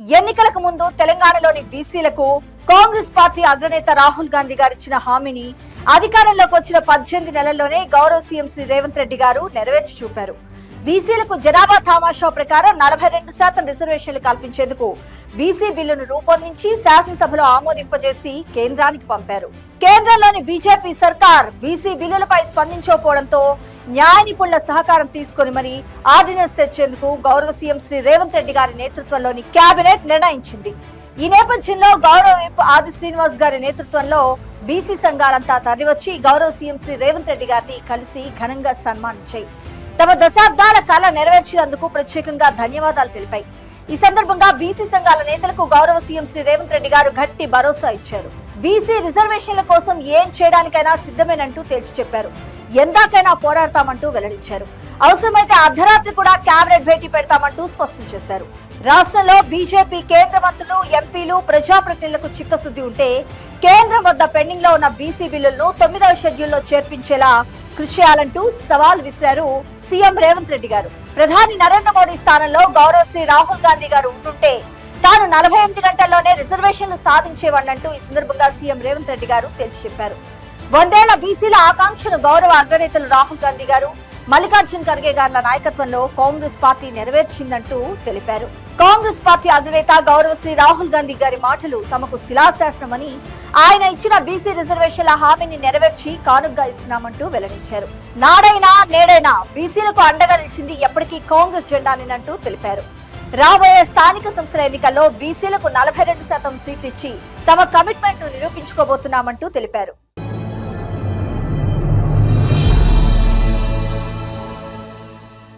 ఎన్నికలకు ముందు తెలంగాణలోని బీసీలకు కాంగ్రెస్ పార్టీ అగ్రనేత రాహుల్ గాంధీ గారు ఇచ్చిన హామీని అధికారంలోకి వచ్చిన పద్దెనిమిది నెలల్లోనే గౌరవ సీఎం శ్రీ రేవంత్ రెడ్డి గారు నెరవేర్చి చూపారు. బీసీలకు జనాభా తామాషా ప్రకారం నలభై రెండు శాతం రిజర్వేషన్లు కల్పించేందుకు బీసీ బిల్లును రూపొందించి శాసనసభలో ఆమోదింపజేసి కేంద్రానికి పంపారు. కేంద్రంలోని బీజేపీ సర్కార్ బీసీ బిల్లులపై స్పందించకపోవడంతో న్యాయ నిపుణుల సహకారం తీసుకొని మరి ఆర్డినెన్స్ తెచ్చేందుకు గౌరవ సీఎం శ్రీ రేవంత్ రెడ్డి గారి నేతృత్వంలోని కేబినెట్ నిర్ణయించింది. ఈ నేపథ్యంలో గౌరవ విప్ ఆది శ్రీనివాస్ గారి నేతృత్వంలో బీసీ సంఘాలంతా తరలివచ్చి గౌరవ సీఎం శ్రీ రేవంత్ రెడ్డి గారిని కలిసి ఘనంగా సన్మానించాయి. తమ దశాబ్దాల కళ నెరవేర్చినందుకు ప్రత్యేకంగా ధన్యవాదాలు తెలిపాయి. ఈ సందర్భంగా బీసీ సంఘాల నేతలకు గౌరవ సీఎం శ్రీ రేవంత్ రెడ్డి గారు గట్టి భరోసా ఇచ్చారు. బీసీ రిజర్వేషన్ల కోసం ఏం చేయడానికైనా సిద్ధమేనంటూ తేల్చి చెప్పారు. ఎందాకైనా పోరాడతామంటూ వెల్లడించారు. అవసరమైతే అర్ధరాత్రి కూడా కేబినెట్ భేటీ పెడతామంటూ స్పష్టం చేశారు. రాష్ట్రంలో బీజేపీ కేంద్ర మంత్రులు ఎంపీలు ప్రజాప్రతినిధులకు చిత్తశుద్ధి ఉంటే కేంద్రం వద్ద పెండింగ్లో ఉన్న బీసీ బిల్లులను తొమ్మిదవ షెడ్యూల్లో చేర్పించేలా కృషి చేయాలంటూ సవాల్ విసిరారు సీఎం రేవంత్ రెడ్డి గారు. ప్రధాని నరేంద్ర మోడీ స్థానంలో గౌరవ శ్రీ రాహుల్ గాంధీ గారు ఉంటుంటే తాను నలభై ఎనిమిది గంటల్లోనే రిజర్వేషన్లు సాధించేవాడినంటూ ఈ సందర్భంగా సీఎం రేవంత్ రెడ్డి గారు తేల్చి చెప్పారు. వందేళ్ళ బీసీల ఆకాంక్షను గౌరవ అగ్రనేతలు రాహుల్ గాంధీ గారు మల్లికార్జున్ ఖర్గే గారుల నాయకత్వంలో కాంగ్రెస్ పార్టీ నెరవేర్చిందంటూ తెలిపారు. కాంగ్రెస్ పార్టీ అగ్రనేత గౌరవ శ్రీ రాహుల్ గాంధీ గారి మాటలు తమకు శిలాశాసనమని ఆయన ఇచ్చిన బీసీ రిజర్వేషన్ల హామీని నెరవేర్చి కానుగ్గా ఇస్తున్నామంటూ వెల్లడించారు. నాడైనా నేడైనా బీసీలకు అండగా నిలిచింది ఎప్పటికీ కాంగ్రెస్ జెండానేనంటూ తెలిపారు. రాబోయే స్థానిక సంస్థల ఎన్నికల్లో బీసీలకు నలభై రెండు శాతం సీట్లు ఇచ్చి తమ కమిట్మెంట్ను నిరూపించుకోబోతున్నామంటూ తెలిపారు.